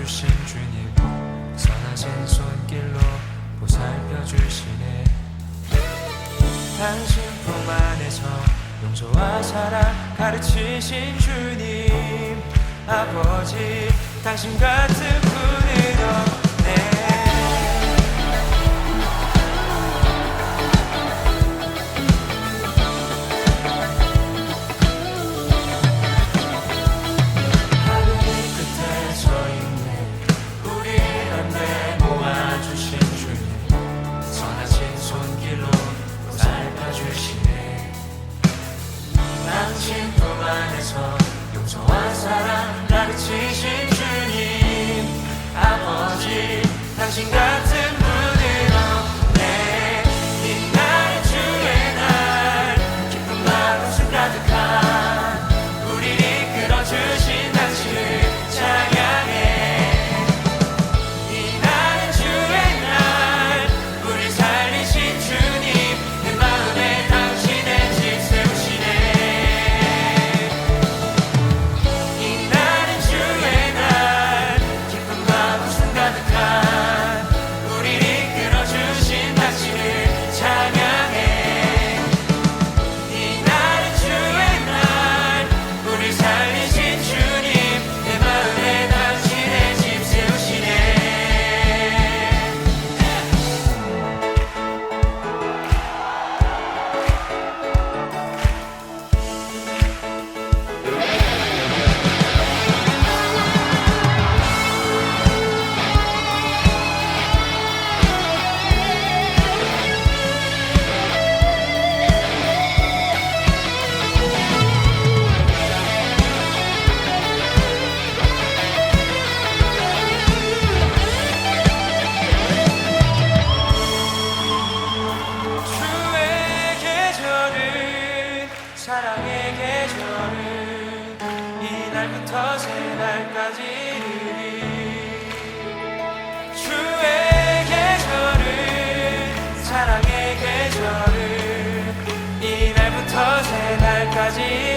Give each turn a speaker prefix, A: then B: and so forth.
A: 주신 주님 선하신 손길로 보살펴 주시네. 당신 품 안에서 용서와 사랑 가르치신 주님 아버지 당신 같은 분이여 사랑의 계절은 이날부터 새날까지 주의 계절은 사랑의 계절은 이날부터 새날까지